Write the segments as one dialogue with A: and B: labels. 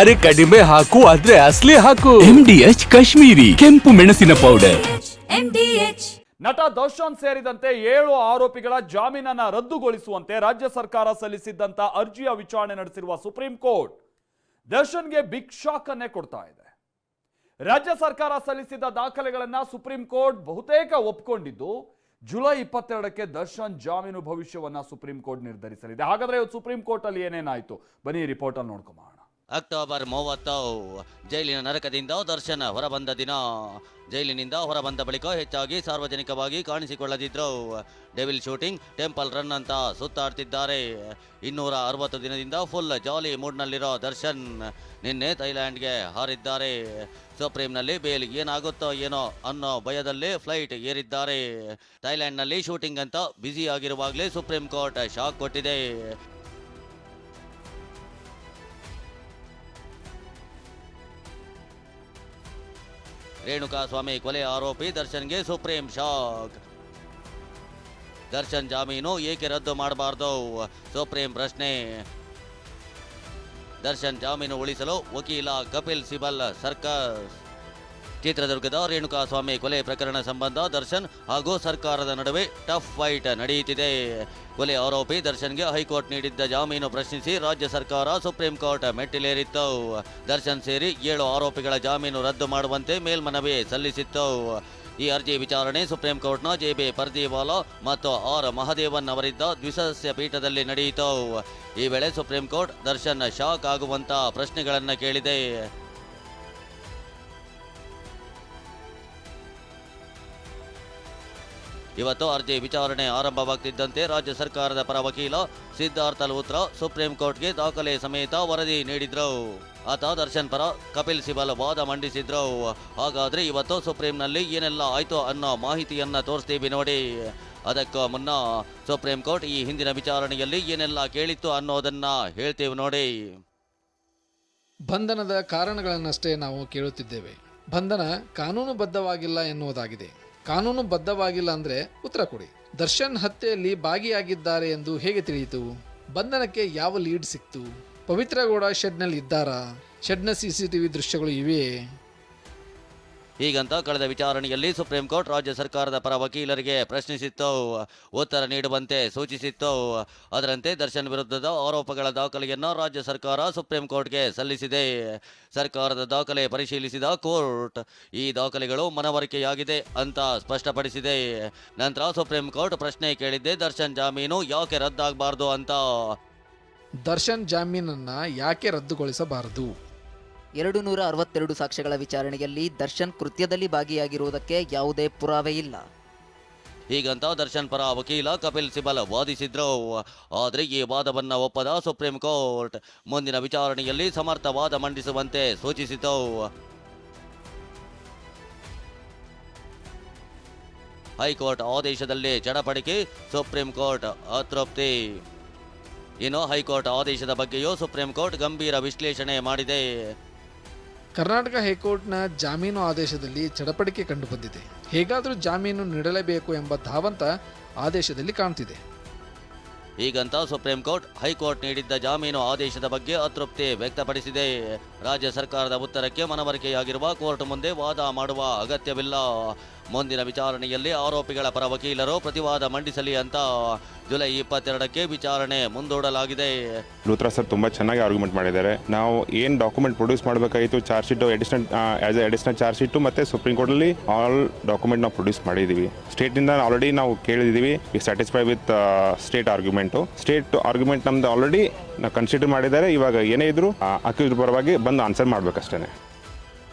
A: ಅರೆ ಕಡಿಮೆ ಹಾಕು ಆದ್ರೆ ಅಸ್ಲಿ ಹಾಕು.
B: ಡಿ ಎಚ್ ಕಾಶ್ಮೀರಿ ಕೆಂಪು ಮೆಣಸಿನ ಪೌಡರ್
C: ನಟ ದರ್ಶನ್ ಸೇರಿದಂತೆ ಏಳು ಆರೋಪಿಗಳ ಜಾಮೀನನ್ನ ರದ್ದುಗೊಳಿಸುವಂತೆ ರಾಜ್ಯ ಸರ್ಕಾರ ಸಲ್ಲಿಸಿದ್ದಂತ ಅರ್ಜಿಯ ವಿಚಾರಣೆ ನಡೆಸಿರುವ ಸುಪ್ರೀಂ ಕೋರ್ಟ್ ದರ್ಶನ್ಗೆ ಬಿಗ್ ಶಾಕ್ ಅನ್ನೇ ಕೊಡ್ತಾ ಇದೆ. ರಾಜ್ಯ ಸರ್ಕಾರ ಸಲ್ಲಿಸಿದ ದಾಖಲೆಗಳನ್ನ ಸುಪ್ರೀಂ ಕೋರ್ಟ್ ಬಹುತೇಕ ಒಪ್ಕೊಂಡಿದ್ದು ಜುಲೈ ಇಪ್ಪತ್ತೆರಡಕ್ಕೆ ದರ್ಶನ್ ಜಾಮೀನು ಭವಿಷ್ಯವನ್ನ ಸುಪ್ರೀಂ ಕೋರ್ಟ್ ನಿರ್ಧರಿಸಲಿದೆ. ಹಾಗಾದ್ರೆ ಇವತ್ತು ಸುಪ್ರೀಂ ಕೋರ್ಟ್ ಅಲ್ಲಿ ಏನೇನಾಯ್ತು? ಬನ್ನಿ ರಿಪೋರ್ಟ್ ಅಲ್ಲಿ ನೋಡ್ಕೊಂಬೋಣ
D: ಅಕ್ಟೋಬರ್ ಮೂವತ್ತು, ಜೈಲಿನ ನರಕದಿಂದ ದರ್ಶನ ಹೊರಬಂದ ದಿನ. ಜೈಲಿನಿಂದ ಹೊರಬಂದ ಬಳಿಕ ಹೆಚ್ಚಾಗಿ ಸಾರ್ವಜನಿಕವಾಗಿ ಕಾಣಿಸಿಕೊಳ್ಳದಿದ್ರು ಡೆವಿಲ್ ಶೂಟಿಂಗ್, ಟೆಂಪಲ್ ರನ್ ಅಂತ ಸುತ್ತಾಡ್ತಿದ್ದಾರೆ. ಇನ್ನೂರ ಅರವತ್ತು ದಿನದಿಂದ ಫುಲ್ ಜಾಲಿ ಮೂಡ್ನಲ್ಲಿರೋ ದರ್ಶನ್ ನಿನ್ನೆ ಥೈಲ್ಯಾಂಡ್ಗೆ ಹಾರಿದ್ದಾರೆ. ಸುಪ್ರೀಂನಲ್ಲಿ ಬೇಲ್ ಏನಾಗುತ್ತೋ ಏನೋ ಅನ್ನೋ ಭಯದಲ್ಲಿ ಫ್ಲೈಟ್ ಏರಿದ್ದಾರೆ. ಥೈಲ್ಯಾಂಡ್ನಲ್ಲಿ ಶೂಟಿಂಗ್ ಅಂತ ಬ್ಯುಸಿ ಆಗಿರುವಾಗಲೇ ಸುಪ್ರೀಂ ಕೋರ್ಟ್ ಶಾಕ್ ಕೊಟ್ಟಿದೆ. ರೇಣುಕಾ ಸ್ವಾಮಿ ಕೊಲೆ ಆರೋಪಿ ದರ್ಶನ್ಗೆ ಸುಪ್ರೀಂ ಶಾಕ್. ದರ್ಶನ್ ಜಾಮೀನು ಏಕೆ ರದ್ದು ಮಾಡಬಾರ್ದು? ಸುಪ್ರೀಂ ಪ್ರಶ್ನೆ. ದರ್ಶನ್ ಜಾಮೀನು ಉಳಿಸಲು ವಕೀಲ ಕಪಿಲ್ ಸಿಬಲ್ ಸರ್ಕಸ್. ಚಿತ್ರದುರ್ಗದ ರೇಣುಕಾಸ್ವಾಮಿ ಕೊಲೆ ಪ್ರಕರಣ ಸಂಬಂಧ ದರ್ಶನ್ ಹಾಗೂ ಸರ್ಕಾರದ ನಡುವೆ ಟಫ್ ಫೈಟ್ ನಡೆಯುತ್ತಿದೆ. ಕೊಲೆ ಆರೋಪಿ ದರ್ಶನ್ಗೆ ಹೈಕೋರ್ಟ್ ನೀಡಿದ್ದ ಜಾಮೀನು ಪ್ರಶ್ನಿಸಿ ರಾಜ್ಯ ಸರ್ಕಾರ ಸುಪ್ರೀಂ ಕೋರ್ಟ್ ಮೆಟ್ಟಿಲೇರಿತ್ತು. ದರ್ಶನ್ ಸೇರಿ ಏಳು ಆರೋಪಿಗಳ ಜಾಮೀನು ರದ್ದು ಮಾಡುವಂತೆ ಮೇಲ್ಮನವಿ ಸಲ್ಲಿಸಿತ್ತು. ಈ ಅರ್ಜಿ ವಿಚಾರಣೆ ಸುಪ್ರೀಂ ಕೋರ್ಟ್ನ ಜೆಬಿ ಪರ್ದಿವಾಲಾ ಮತ್ತು ಆರ್ ಮಹದೇವನ್ ಅವರಿದ್ದ ದ್ವಿಸದಸ್ಯ ಪೀಠದಲ್ಲಿ ನಡೆಯಿತು. ಈ ವೇಳೆ ಸುಪ್ರೀಂ ಕೋರ್ಟ್ ದರ್ಶನ್ ಶಾಕ್ ಆಗುವಂತಹ ಪ್ರಶ್ನೆಗಳನ್ನು ಕೇಳಿದೆ. ಇವತ್ತು ಅರ್ಜಿ ವಿಚಾರಣೆ ಆರಂಭವಾಗ್ತಿದ್ದಂತೆ ರಾಜ್ಯ ಸರ್ಕಾರದ ಪರ ವಕೀಲ ಸಿದ್ಧಾರ್ಥ ಲೂತ್ರ ಸುಪ್ರೀಂ ಕೋರ್ಟ್ಗೆ ದಾಖಲೆ ಸಮೇತ ವರದಿ ನೀಡಿದ್ರು. ಆತ ದರ್ಶನ್ ಪರ ಕಪಿಲ್ ಸಿಬಲ್ ವಾದ ಮಂಡಿಸಿದ್ರು. ಹಾಗಾದ್ರೆ ಇವತ್ತು ಸುಪ್ರೀಂನಲ್ಲಿ ಏನೆಲ್ಲ ಆಯ್ತು ಅನ್ನೋ ಮಾಹಿತಿಯನ್ನ ತೋರಿಸ್ತೀವಿ ನೋಡಿ. ಅದಕ್ಕೂ ಮುನ್ನ ಸುಪ್ರೀಂ ಕೋರ್ಟ್ ಈ ಹಿಂದಿನ ವಿಚಾರಣೆಯಲ್ಲಿ ಏನೆಲ್ಲ ಕೇಳಿತ್ತು ಅನ್ನೋದನ್ನ ಹೇಳ್ತೀವಿ ನೋಡಿ.
E: ಬಂಧನದ ಕಾರಣಗಳನ್ನಷ್ಟೇ ನಾವು ಕೇಳುತ್ತಿದ್ದೇವೆ. ಬಂಧನ ಕಾನೂನುಬದ್ಧವಾಗಿಲ್ಲ ಎನ್ನುವುದಾಗಿದೆ. ಕಾನೂನುಬದ್ಧವಾಗಿಲ್ಲ ಅಂದ್ರೆ ಉತ್ತರ ಕೊಡಿ. ದರ್ಶನ್ ಹತ್ಯೆಯಲ್ಲಿ ಭಾಗಿಯಾಗಿದ್ದಾರೆ ಎಂದು ಹೇಗೆ ತಿಳಿಯಿತು? ಬಂಧನಕ್ಕೆ ಯಾವ ಲೀಡ್ ಸಿಕ್ತು? ಪವಿತ್ರಗೌಡ ಶೆಡ್ನಲ್ಲಿ ಇದ್ದಾರಾ? ಶೆಡ್ನ ಸಿ ಸಿ ಟಿ ದೃಶ್ಯಗಳು ಇವೆಯೇ?
D: ಹೀಗಂತ ಕಳೆದ ವಿಚಾರಣೆಯಲ್ಲಿ ಸುಪ್ರೀಂ ಕೋರ್ಟ್ ರಾಜ್ಯ ಸರ್ಕಾರದ ಪರ ವಕೀಲರಿಗೆ ಪ್ರಶ್ನಿಸಿತ್ತು, ಉತ್ತರ ನೀಡುವಂತೆ ಸೂಚಿಸಿತ್ತು. ಅದರಂತೆ ದರ್ಶನ್ ವಿರುದ್ಧದ ಆರೋಪಗಳ ದಾಖಲೆಯನ್ನು ರಾಜ್ಯ ಸರ್ಕಾರ ಸುಪ್ರೀಂ ಕೋರ್ಟ್ಗೆ ಸಲ್ಲಿಸಿದೆ. ಸರ್ಕಾರದ ದಾಖಲೆ ಪರಿಶೀಲಿಸಿದ ಕೋರ್ಟ್ ಈ ದಾಖಲೆಗಳು ಮನವರಿಕೆಯಾಗಿದೆ ಅಂತ ಸ್ಪಷ್ಟಪಡಿಸಿದೆ. ನಂತರ ಸುಪ್ರೀಂ ಕೋರ್ಟ್ ಪ್ರಶ್ನೆ ಕೇಳಿದ್ದೆ, ದರ್ಶನ್ ಜಾಮೀನು ಯಾಕೆ ರದ್ದಾಗಬಾರ್ದು ಅಂತ.
E: ದರ್ಶನ್ ಜಾಮೀನನ್ನು ಯಾಕೆ ರದ್ದುಗೊಳಿಸಬಾರದು?
F: ಎರಡು ನೂರ ಅರವತ್ತೆರಡು ಸಾಕ್ಷ್ಯಗಳ ವಿಚಾರಣೆಯಲ್ಲಿ ದರ್ಶನ್ ಕೃತ್ಯದಲ್ಲಿ ಭಾಗಿಯಾಗಿರುವುದಕ್ಕೆ ಯಾವುದೇ ಪುರಾವೆ ಇಲ್ಲ.
D: ಹೀಗಂತ ದರ್ಶನ್ ಪರ ವಕೀಲ ಕಪಿಲ್ ಸಿಬಲ್ ವಾದಿಸಿದ್ರು. ಆದರೆ ಈ ವಾದವನ್ನು ಒಪ್ಪದ ಸುಪ್ರೀಂ ಕೋರ್ಟ್. ಮುಂದಿನ ವಿಚಾರಣೆಯಲ್ಲಿ ಸಮರ್ಥ ವಾದ ಮಂಡಿಸುವಂತೆ ಸೂಚಿಸಿತು. ಹೈಕೋರ್ಟ್ ಆದೇಶದಲ್ಲಿ ಚಡಪಡಿಕೆ, ಸುಪ್ರೀಂ ಕೋರ್ಟ್ ಅತೃಪ್ತಿ. ಇನ್ನು ಹೈಕೋರ್ಟ್ ಆದೇಶದ ಬಗ್ಗೆಯೂ ಸುಪ್ರೀಂ ಕೋರ್ಟ್ ಗಂಭೀರ ವಿಶ್ಲೇಷಣೆ ಮಾಡಿದೆ.
E: ಕರ್ನಾಟಕ ಹೈಕೋರ್ಟ್ನ ಜಾಮೀನು ಆದೇಶದಲ್ಲಿ ಚಡಪಡಿಕೆ ಕಂಡುಬಂದಿದೆ. ಹೇಗಾದರೂ ಜಾಮೀನು ನೀಡಲೇಬೇಕು ಎಂಬ ಧಾವಂತ ಆದೇಶದಲ್ಲಿ ಕಾಣ್ತಿದೆ.
D: ಹೀಗಂತ ಸುಪ್ರೀಂ ಕೋರ್ಟ್ ಹೈಕೋರ್ಟ್ ನೀಡಿದ್ದ ಜಾಮೀನು ಆದೇಶದ ಬಗ್ಗೆ ಅತೃಪ್ತಿ ವ್ಯಕ್ತಪಡಿಸಿದೆ. ರಾಜ್ಯ ಸರ್ಕಾರದ ಉತ್ತರಕ್ಕೆ ಮನವರಿಕೆಯಾಗಿರುವ ಕೋರ್ಟ್ ಮುಂದೆ ವಾದ ಮಾಡುವ ಅಗತ್ಯವಿಲ್ಲ. ಮುಂದಿನ ವಿಚಾರಣೆಯಲ್ಲಿ ಆರೋಪಿಗಳ ಪರ ವಕೀಲರು ಪ್ರತಿವಾದ ಮಂಡಿಸಲಿ ಅಂತ ಜುಲೈ ಇಪ್ಪತ್ತೆರಡಕ್ಕೆ ವಿಚಾರಣೆ ಮುಂದೂಡಲಾಗಿದೆ.
G: ಲೂತ್ರಾ ಸರ್, ತುಂಬ ಚೆನ್ನಾಗಿ ಆರ್ಗ್ಯುಮೆಂಟ್ ಮಾಡಿದ್ದಾರೆ. ನಾವು ಏನು ಡಾಕ್ಯುಮೆಂಟ್ ಪ್ರೊಡ್ಯೂಸ್ ಮಾಡಬೇಕಾಗಿತ್ತು charge sheet additional as a additional charge sheet ಮತ್ತು ಸುಪ್ರೀಂ ಕೋರ್ಟಲ್ಲಿ ಆಲ್ ಡಾಕ್ಯುಮೆಂಟ್ ನಾವು ಪ್ರೊಡ್ಯೂಸ್ ಮಾಡಿದ್ದೀವಿ ಸ್ಟೇಟಿಂದ ಆಲ್ರೆಡಿ ನಾವು ಕೇಳಿದ್ದೀವಿ we satisfy with state argument state argument ನಮ್ದು ಆಲ್ರೆಡಿ ನಾವು ಕನ್ಸಿಡರ್ ಮಾಡಿದ್ದಾರೆ. ಇವಾಗ ಏನೇ ಇದ್ರು ಅಕ್ಯೂಸ್ ಪರವಾಗಿ ಬಂದು ಆನ್ಸರ್ ಮಾಡಬೇಕಷ್ಟೇ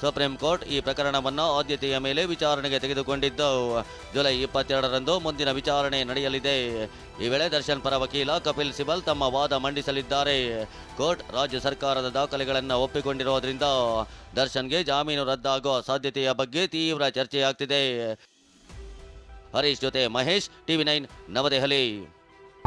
D: ಸುಪ್ರೀಂ ಕೋರ್ಟ್ ಈ ಪ್ರಕರಣವನ್ನು ಆದ್ಯತೆಯ ಮೇಲೆ ವಿಚಾರಣೆಗೆ ತೆಗೆದುಕೊಂಡಿದ್ದು, ಜುಲೈ ಇಪ್ಪತ್ತೆರಡರಂದು ಮುಂದಿನ ವಿಚಾರಣೆ ನಡೆಯಲಿದೆ. ಈ ವೇಳೆ ದರ್ಶನ್ ಪರ ವಕೀಲ ಕಪಿಲ್ ಸಿಬಲ್ ತಮ್ಮ ವಾದ ಮಂಡಿಸಲಿದ್ದಾರೆ. ಕೋರ್ಟ್ ರಾಜ್ಯ ಸರ್ಕಾರದ ದಾಖಲೆಗಳನ್ನು ಒಪ್ಪಿಕೊಂಡಿರುವುದರಿಂದ ದರ್ಶನ್ಗೆ ಜಾಮೀನು ರದ್ದಾಗುವ ಸಾಧ್ಯತೆಯ ಬಗ್ಗೆ ತೀವ್ರ ಚರ್ಚೆಯಾಗ್ತಿದೆ. ಹರೀಶ್ ಜೊತೆ ಮಹೇಶ್, ಟಿವಿ ನೈನ್, ನವದೆಹಲಿ.